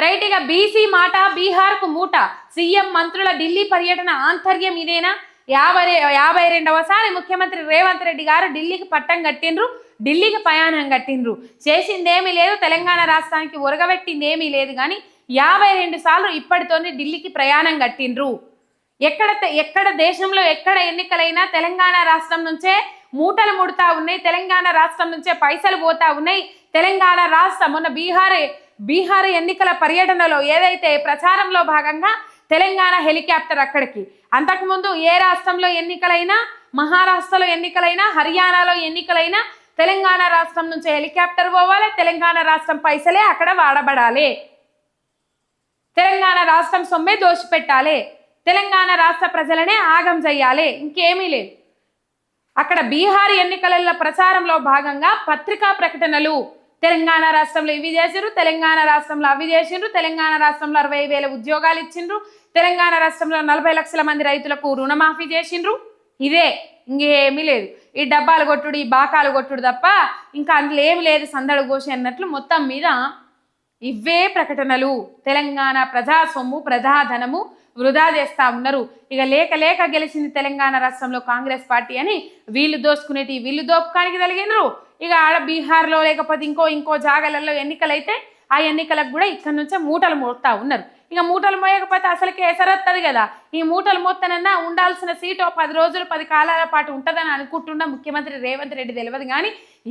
Right ఇక BC మాట బీహార్కు మూట. సీఎం మంత్రుల ఢిల్లీ పర్యటన ఆంతర్యం ఇదేనా? యాభై యాభై రెండవసారి ముఖ్యమంత్రి రేవంత్ రెడ్డి గారు ఢిల్లీకి పట్టం కట్టిండ్రు ఢిల్లీకి ప్రయాణం కట్టిండ్రు. చేసిందేమీ లేదు తెలంగాణ రాష్ట్రానికి ఉరగబెట్టింది ఏమీ లేదు కానీ యాభై రెండు సార్లు ఇప్పటితోనే ఢిల్లీకి ప్రయాణం కట్టిండ్రు. ఎక్కడ ఎక్కడ దేశంలో ఎక్కడ ఎన్నికలైనా తెలంగాణ రాష్ట్రం నుంచే మూటలు ముడతా ఉన్నాయి తెలంగాణ రాష్ట్రం నుంచే పైసలు పోతా ఉన్నాయి. తెలంగాణ రాష్ట్రం మొన్న బీహార్ బీహార్ ఎన్నికల పర్యటనలో ఏదైతే ప్రచారంలో భాగంగా తెలంగాణ హెలికాప్టర్ అక్కడికి అంతకుముందు ఏ రాష్ట్రంలో ఎన్నికలైనా మహారాష్ట్రలో ఎన్నికలైనా హర్యానాలో ఎన్నికలైనా తెలంగాణ రాష్ట్రం నుంచి హెలికాప్టర్ పోవాలి తెలంగాణ రాష్ట్రం పైసలే అక్కడ వాడబడాలి. తెలంగాణ రాష్ట్రం సొమ్మే దోషిపెట్టాలి. తెలంగాణ రాష్ట్ర ప్రజలనే ఆగం చెయ్యాలి ఇంకేమీ లేదు. అక్కడ బీహార్ ఎన్నికల ప్రచారంలో భాగంగా పత్రికా ప్రకటనలు తెలంగాణ రాష్ట్రంలో ఇవి చేసిండ్రు తెలంగాణ రాష్ట్రంలో అవి చేసిండ్రు తెలంగాణ రాష్ట్రంలో అరవై వేల ఉద్యోగాలు ఇచ్చిండ్రు తెలంగాణ రాష్ట్రంలో నలభై లక్షల మంది రైతులకు రుణమాఫీ చేసిండ్రు. ఇదే ఇంకేమీ లేదు. ఈ డబ్బాలు కొట్టుడు ఈ బాకాలు కొట్టుడు తప్ప ఇంకా అందులో ఏమి లేదు సందడు ఘోష అన్నట్లు మొత్తం మీద ఇవే ప్రకటనలు. తెలంగాణ ప్రజా సొమ్ము ప్రజాధనము వృధా చేస్తా ఉన్నారు. ఇక లేక లేక గెలిచింది తెలంగాణ రాష్ట్రంలో కాంగ్రెస్ పార్టీ అని వీళ్ళు దోసుకునేటి వీళ్ళు దోపకానికి కలిగినరు ఇక ఆడ బీహార్లో లేకపోతే ఇంకో ఇంకో జాగాలలో ఎన్నికలైతే ఆ ఎన్నికలకు కూడా ఇక్కడ నుంచే మూటలు మోస్తా ఉన్నారు. ఇక మూటలు మోయకపోతే అసలుకి ఎసరత్తది కదా. ఈ మూటలు మోత్తనన్నా ఉండాల్సిన సీటు పది రోజులు పది కాలాల పాటు ఉంటుందని అనుకుంటున్న ముఖ్యమంత్రి రేవంత్ రెడ్డి తెలియదు కానీ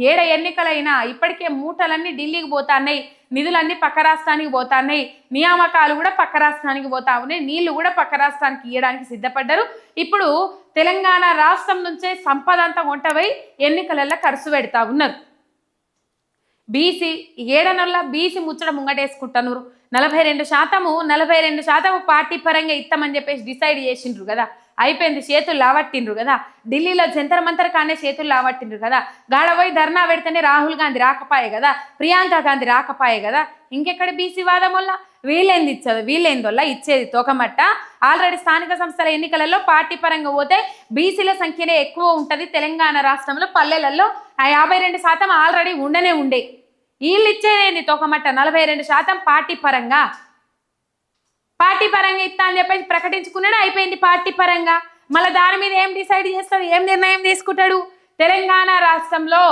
ఏడ ఎన్నికలైనా ఇప్పటికే మూటలన్నీ ఢిల్లీకి పోతాన్నాయి నిధులన్నీ పక్క రాష్ట్రానికి పోతాన్నాయి నియామకాలు కూడా పక్క రాష్ట్రానికి పోతా ఉన్నాయి నీళ్ళు కూడా పక్క రాష్ట్రానికి ఇవ్వడానికి సిద్ధపడ్డారు. ఇప్పుడు తెలంగాణ రాష్ట్రం నుంచే సంపద అంతా వంటవై ఎన్నికలలో ఖర్చు పెడతా ఉన్నారు. బీసీ ఏడనొల్ల బీసీ ముచ్చట ముంగటేసుకుంటున్నారు నలభై రెండు శాతము నలభై రెండు శాతము పార్టీ పరంగా ఇస్తామని చెప్పేసి డిసైడ్ చేసిండ్రు కదా. అయిపోయింది చేతులు లావట్టిండ్రు కదా. ఢిల్లీలో జంతర్ మంతర్ కానే చేతులు లావట్టిండ్రు కదా. గాడపోయి ధర్నా పెడితేనే రాహుల్ గాంధీ రాకపాయే కదా. ప్రియాంక గాంధీ రాకపాయే కదా. ఇంకెక్కడ బీసీ వాదం వల్ల వీళ్ళేంది ఇచ్చేది? వీళ్ళేంది వల్ల ఇచ్చేది తోకమట్ట. ఆల్రెడీ స్థానిక సంస్థల ఎన్నికలలో పార్టీ పరంగా పోతే బీసీల సంఖ్యనే ఎక్కువ ఉంటుంది తెలంగాణ రాష్ట్రంలో పల్లెలలో ఆ యాభై రెండు శాతం ఆల్రెడీ ఉండనే ఉండే. వీళ్ళు ఇచ్చేదేంది తోకమట్ట. నలభై రెండు శాతం పార్టీ పరంగా. పార్టీ పరంగా ఇస్తా అని చెప్పేసి ప్రకటించుకున్నాడు? అయిపోయింది పార్టీ పరంగా. మళ్ళీ దాని మీద ఏం డిసైడ్ చేస్తాడు? ఏం నిర్ణయం తీసుకుంటాడు? తెలంగాణ రాష్ట్రంలో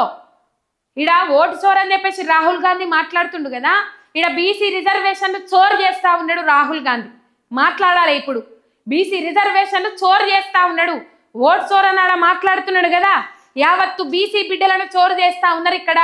ఇడ ఓటు చోరు అని చెప్పేసి రాహుల్ గాంధీ మాట్లాడుతుండు కదా? ఇడ బీసీ రిజర్వేషన్లు చోరు చేస్తా ఉన్నాడు రాహుల్ గాంధీ. మాట్లాడాలి ఇప్పుడు. బీసీ రిజర్వేషన్లు చోరు చేస్తా ఉన్నాడు. ఓటు చోరు అన్నాడ మాట్లాడుతున్నాడు కదా? యావత్తు బీసీ బిడ్డలను చోరు చేస్తా ఉన్నారు ఇక్కడ.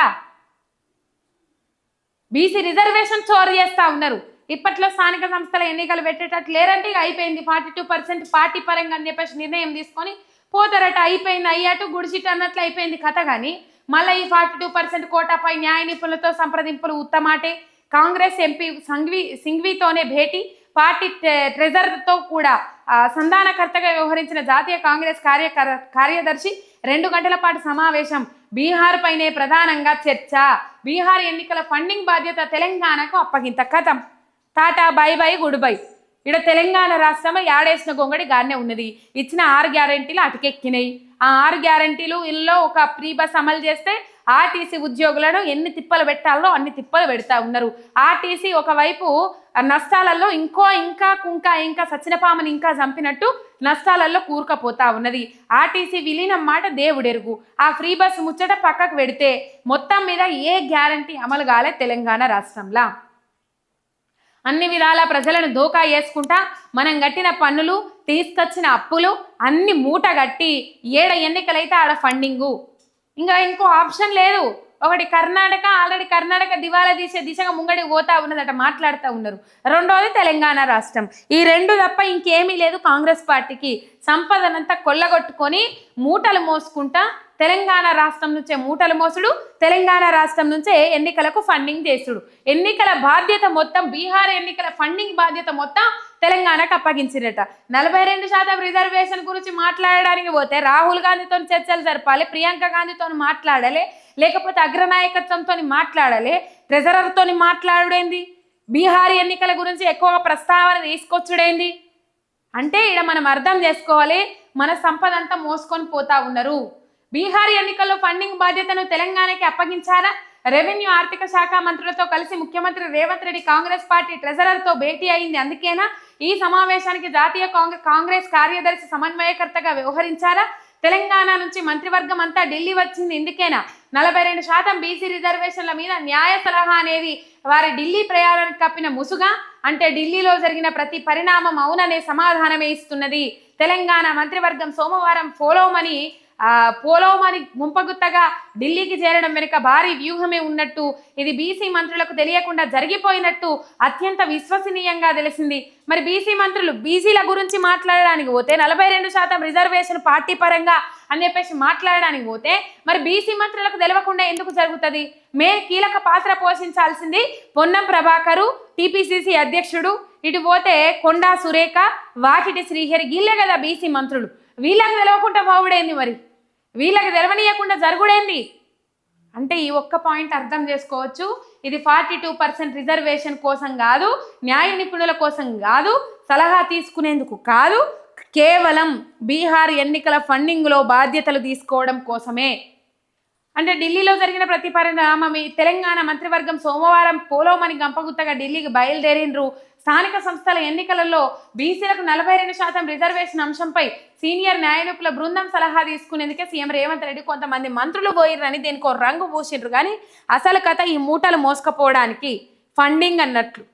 బీసీ రిజర్వేషన్ చోరు చేస్తా ఉన్నారు. ఇప్పట్లో స్థానిక సంస్థల ఎన్నికలు పెట్టేటట్టు లేరంటే ఇక అయిపోయింది. ఫార్టీ టూ పర్సెంట్ పార్టీ పరంగా అని చెప్పేసి నిర్ణయం తీసుకొని పోతారట అయిపోయింది. అయ్యాటు గుడిచిట్టు అన్నట్లు అయిపోయింది కథ కానీ మళ్ళీ ఈ ఫార్టీ టూ పర్సెంట్ కోటాపై న్యాయ నిపుణులతో సంప్రదింపులు ఉత్తమాటే. కాంగ్రెస్ ఎంపీ సంఘ్వి సింఘ్వితోనే భేటీ. పార్టీ ట్రెజర్తో కూడా సంధానకర్తగా వ్యవహరించిన జాతీయ కాంగ్రెస్ కార్య కార్యదర్శి రెండు గంటల పాటు సమావేశం బీహార్ పైనే ప్రధానంగా చర్చ. బీహార్ ఎన్నికల ఫండింగ్ బాధ్యత తెలంగాణకు అప్పగింత కథం. Tata bye bye good bye. ఇక్కడ తెలంగాణ రాష్ట్రం యాడేసిన గొంగడి గానే ఉన్నది. ఇచ్చిన ఆరు గ్యారంటీలు అటుకెక్కినాయి. ఆ ఆరు గ్యారంటీలు ఇల్లో ఒక ప్రీ బస్ అమలు చేస్తే ఆర్టీసీ ఉద్యోగులను ఎన్ని తిప్పలు పెట్టాలో అన్ని తిప్పలు పెడతా ఉన్నారు. ఆర్టీసీ ఒకవైపు నష్టాలలో ఇంకో ఇంకా కుంకా ఇంకా సచ్చినపామని ఇంకా చంపినట్టు నష్టాలలో కూరుకపోతా ఉన్నది. ఆర్టీసీ విలీనం మాట దేవుడెరుగు. ఆ ఫ్రీ బస్ ముచ్చట పక్కకు పెడితే మొత్తం మీద ఏ గ్యారంటీ అమలు కాలే తెలంగాణ రాష్ట్రంలో. అన్ని విధాల ప్రజలను దోకా వేసుకుంటా మనం కట్టిన పన్నులు తీసుకొచ్చిన అప్పులు అన్ని మూట కట్టి ఏడ ఎన్నికలైతే ఆడ ఫండింగు ఇంకా ఇంకో ఆప్షన్ లేదు. ఒకటి కర్ణాటక ఆల్రెడీ కర్ణాటక దివాలా తీసే దిశగా ముంగడి పోతా ఉన్నదట మాట్లాడుతూ ఉన్నారు. రెండోది తెలంగాణ రాష్ట్రం. ఈ రెండు తప్ప ఇంకేమీ లేదు కాంగ్రెస్ పార్టీకి. సంపదనంతా కొల్లగొట్టుకొని మూటలు మోసుకుంటా తెలంగాణ రాష్ట్రం నుంచే మూటలు మోసుడు తెలంగాణ రాష్ట్రం నుంచే ఎన్నికలకు ఫండింగ్ చేసుడు. ఎన్నికల బాధ్యత మొత్తం బీహార్ ఎన్నికల ఫండింగ్ బాధ్యత మొత్తం తెలంగాణకు అప్పగించిరట నలభై రెండు శాతం రిజర్వేషన్ గురించి మాట్లాడడానికి పోతే రాహుల్ గాంధీతో చర్చలు జరపాలి ప్రియాంక గాంధీతో మాట్లాడాలి లేకపోతే అగ్రనాయకత్వంతో మాట్లాడాలి ట్రెజరర్తో మాట్లాడుడేంది? బీహార్ ఎన్నికల గురించి ఎక్కువగా ప్రస్తావన తీసుకొచ్చుడేంది? అంటే ఇక్కడ మనం అర్థం చేసుకోవాలి మన సంపద అంతా మోసుకొని పోతా ఉన్నారు బీహార్ ఎన్నికల్లో ఫండింగ్ బాధ్యతను తెలంగాణకి అప్పగించారా రెవెన్యూ ఆర్థిక శాఖ మంత్రులతో కలిసి ముఖ్యమంత్రి రేవంత్ రెడ్డి కాంగ్రెస్ పార్టీ ట్రెజరర్తో భేటీ అయింది అందుకేనా? ఈ సమావేశానికి జాతీయ కాంగ్రెస్ కాంగ్రెస్ కార్యదర్శి సమన్వయకర్తగా వ్యవహరించారా? తెలంగాణ నుంచి మంత్రివర్గం అంతా ఢిల్లీ వచ్చింది ఎందుకేనా నలభై రెండు శాతం బీసీ రిజర్వేషన్ల మీద న్యాయ సలహా అనేది వారి ఢిల్లీ ప్రయాణానికి కప్పిన ముసుగా? అంటే ఢిల్లీలో జరిగిన ప్రతి పరిణామం అవుననే సమాధానమే ఇస్తున్నది. తెలంగాణ మంత్రివర్గం సోమవారం ఫోలోమని పోలోమని ముంపగుత్తగా ఢిల్లీకి చేరడం వెనుక భారీ వ్యూహమే ఉన్నట్టు ఇది బీసీ మంత్రులకు తెలియకుండా జరిగిపోయినట్టు అత్యంత విశ్వసనీయంగా తెలిసింది. మరి బీసీ మంత్రులు బీసీల గురించి మాట్లాడడానికి పోతే నలభై రెండు శాతం రిజర్వేషన్ పార్టీ పరంగా అని చెప్పేసి మాట్లాడడానికి పోతే మరి బీసీ మంత్రులకు తెలియకుండా ఎందుకు జరుగుతుంది? మే కీలక పాత్ర పోషించాల్సింది పొన్నం ప్రభాకరు టీపీసీసీ అధ్యక్షుడు. ఇటు పోతే కొండా సురేఖ వాకిటి శ్రీహరి గిల్లే కదా బీసీ మంత్రులు. వీళ్ళకి తెలవకుండా పోవుడేంది మరి? వీళ్ళకి తెలవనీయకుండా జరుగుడేంది? అంటే ఈ ఒక్క పాయింట్ అర్థం చేసుకోవచ్చు. ఇది ఫార్టీ టూ పర్సెంట్ రిజర్వేషన్ కోసం కాదు న్యాయ నిపుణుల కోసం కాదు సలహా తీసుకునేందుకు కాదు కేవలం బీహార్ ఎన్నికల ఫండింగ్లో బాధ్యతలు తీసుకోవడం కోసమే. అంటే ఢిల్లీలో జరిగిన ప్రతి తెలంగాణ మంత్రివర్గం సోమవారం పోలోమని గంపగుత్తగా ఢిల్లీకి బయలుదేరిండ్రు. స్థానిక సంస్థల ఎన్నికలలో బీసీలకు నలభై రెండు శాతం రిజర్వేషన్ అంశంపై సీనియర్ న్యాయనిపుల బృందం సలహా తీసుకునేందుకే సీఎం రేవంత్ రెడ్డి కొంతమంది మంత్రులు పోయిర్రని దీనికి రంగు పూసిండ్రు. కానీ అసలు కథ ఈ మూటలు మోసుకపోవడానికి ఫండింగ్ అన్నట్లు.